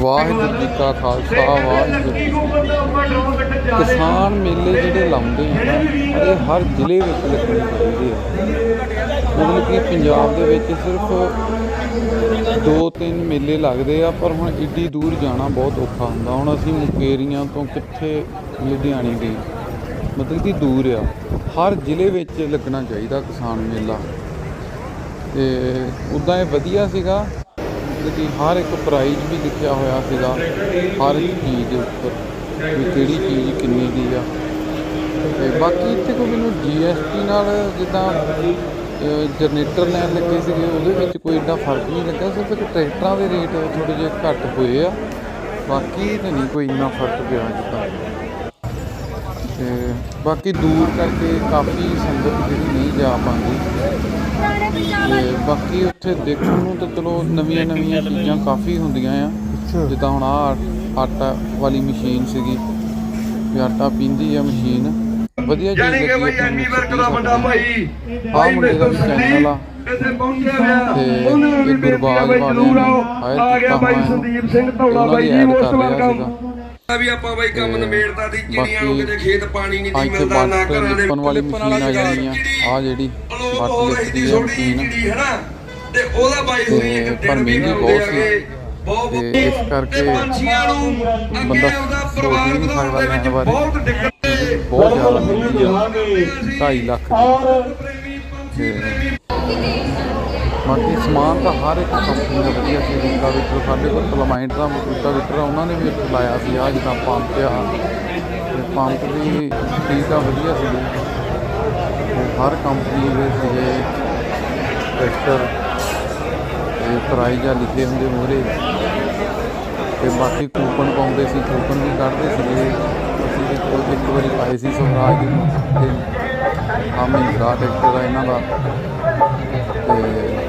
ਵਾਹਿਗੁਰੂ ਜੀ ਕਾ ਖਾਲਸਾ, ਵਾਹਿਗੁਰੂ ਜੀ ਕਿਸਾਨ ਮੇਲੇ ਜਿਹੜੇ ਲਾਉਂਦੇ ਆ ਨਾ ਇਹ ਹਰ ਜ਼ਿਲ੍ਹੇ ਵਿੱਚ ਲੱਗਣੇ ਚਾਹੀਦੇ ਆ। ਮਤਲਬ ਕਿ ਪੰਜਾਬ ਦੇ ਵਿੱਚ ਸਿਰਫ ਦੋ ਤਿੰਨ ਮੇਲੇ ਲੱਗਦੇ ਆ, ਪਰ ਹੁਣ ਇੱਡੀ ਦੂਰ ਜਾਣਾ ਬਹੁਤ ਔਖਾ ਹੁੰਦਾ। ਹੁਣ ਅਸੀਂ ਮੁਕੇਰੀਆਂ ਤੋਂ ਕਿੱਥੇ ਲੁਧਿਆਣੇ ਗਏ ਮਤਲਬ ਕਿ ਦੂਰ ਆ। ਹਰ ਜ਼ਿਲ੍ਹੇ ਵਿੱਚ ਲੱਗਣਾ ਚਾਹੀਦਾ ਕਿਸਾਨ ਮੇਲਾ। ਤੇ ਉਦਾਂ ਇਹ ਵਧੀਆ ਸੀਗਾ। ਕਿ ਹਰ ਇੱਕ ਪ੍ਰਾਈਜ਼ ਵੀ ਲਿਖਿਆ ਹੋਇਆ ਸੀਗਾ, ਹਰ ਇੱਕ ਚੀਜ਼ ਦੇ ਉੱਪਰ, ਵੀ ਕਿਹੜੀ ਚੀਜ਼ ਕਿੰਨੀ ਦੀ ਆ। ਤੇ ਬਾਕੀ ਇੱਥੇ ਕੋਈ ਮੈਨੂੰ ਜੀਐਸਟੀ ਨਾਲ ਜਿੱਦਾਂ ਜਨਰੇਟਰ ਲੈਣ ਲੱਗੇ ਸੀਗੇ, ਉਹਦੇ ਵਿੱਚ ਕੋਈ ਏਡਾ ਫ਼ਰਕ ਨਹੀਂ ਲੱਗਾ ਸਿਰਫ ਇੱਕ ਟਰੈਕਟਰਾਂ ਦੇ ਰੇਟ ਥੋੜੇ ਜਿਹੇ ਘੱਟ ਹੋਏ ਆ। ਬਾਕੀ ਤਾਂ ਨਹੀਂ ਕੋਈ ਇੰਨਾ ਫ਼ਰਕ ਪਿਆ ਜਿੱਦਾਂ। ਤੇ ਬਾਕੀ ਦੂਰ ਕਰਕੇ ਕਾਫੀ ਸੰਗਤ ਜਿਹੜੀ ਨਹੀਂ ਜਾ ਪਾਉਂਦੀ। ਤੇ ਬਾਕੀ ਉੱਥੇ ਦੇਖਣ ਨੂੰ ਤਾਂ ਚਲੋ ਨਵੀਆਂ ਨਵੀਆਂ ਚੀਜ਼ਾਂ ਕਾਫੀ ਹੁੰਦੀਆਂ ਆ। ਜਿੱਦਾਂ ਹੁਣ ਆ ਆਟਾ ਵਾਲੀ ਮਸ਼ੀਨ ਸੀਗੀ ਵੀ ਆਟਾ ਪੀਂਦੀ ਆ ਮਸ਼ੀਨ। ਵਧੀਆ ਚੀਜ਼ ਕਿ ਲੱਗੀ ਬਈ ਆਪਾਂ ਨੂੰ ਐਮੀ ਵਰਕ ਦਾ ਵੱਡਾ ਭਾਈ ਆਹ ਮੁੰਡੇ ਦਾ ਵੀ ਚੈਨਲ ਆ। ਇੱਥੇ ਪਹੁੰਚਿਆ ਗਿਆ ਤੇ ਉਹਨਾਂ ਨੂੰ ਵੀ ਬੇਨਤੀ ਆ ਨੇ ਆਓ। ਆ ਗਿਆ ਹੋਇਆ। ਸੰਦੀਪ ਸਿੰਘ ਧੌਲਾ ਦੀ ਜੀ ਮੋਸਟ ਵੈਲਕਮ ਵੀ ਆਪਾਂ ਬਾਈ ਕੰਮ ਤੇ ਨਵੇੜਤਾ ਦੀ ਚਿੜੀਆਂ ਨੂੰ ਕਿਤੇ ਖੇਤ ਪਾਣੀ ਨਹੀਂ ਦੀ ਮਿਲਦਾ ਨਾ ਘਰਾਂ ਦੇ ਲਿਪਣ ਵਾਲੀ ਮਸ਼ੀਨ ਆ ਜਿਹੜੀ ਜਾਂਦੀ ਆ ਆ ਜਿਹੜੀ ਬਾਟ ਦੀ ਚਿੜੀ ਹੈ ਨਾ ਤੇ ਉਹਦਾ ਬਾਈ ਹੋਈ ਇੱਕ ਦਿਨ ਵੀ ਬਹੁਤ ਸੀ। ਬਹੁਤ ਤੇ ਇਸ ਕਰਕੇ ਪੰਛੀਆਂ ਨੂੰ ਅੱਗੇ ਬੰਦਾ ਪਰਿਵਾਰ ਵਧਾਉਣ ਦੇ ਵਿੱਚ। ਬਹੁਤ ਦਿੱਕਤ ਹੈ ਬਹੁਤ ਜ਼ਿਆਦਾ ਮਹਿੰਗੀ ਆ 2.5 ਲੱਖ ਦੀ। ਬਾਕੀ ਸਮਾਨ ਤਾਂ ਹਰ ਇੱਕ ਕੰਪਨੀ ਦਾ ਵਧੀਆ ਸੀ ਰੂਟਾ ਵਿੱਚ ਸਾਡੇ ਕੋਲ ਪਲਮਾਈਟ ਦਾ ਰੂਟਾ ਵਿਟਰ ਉਹਨਾਂ ਨੇ ਵੀ ਇੱਥੇ ਲਾਇਆ ਸੀ ਆ ਜਿੱਦਾਂ ਪੰਪ ਆ, ਤੇ ਪੰਪ ਵੀ ਠੀਕ ਆ ਵਧੀਆ ਸੀ। ਹਰ ਕੰਪਨੀ ਦੇ ਸੀਗੇ ਟਰੈਕਟਰ, ਤੇ ਪ੍ਰਾਈਜ਼ ਆ ਲਿਖੇ ਹੁੰਦੇ ਮੂਹਰੇ। ਤੇ ਬਾਕੀ ਕੂਪਨ ਪਾਉਂਦੇ ਸੀ ਕੂਪਨ ਵੀ ਕੱਢਦੇ ਸੀਗੇ। ਅਸੀਂ ਵੀ ਇੱਕ ਵਾਰੀ ਪਾਏ ਸੀ ਸਵਰਾਜ ਦੇ ਤੇ ਆ ਮਹਿੰਦਰਾ ਟਰੈਕਟਰ ਆ ਇਹਨਾਂ ਦਾ। ਤੇ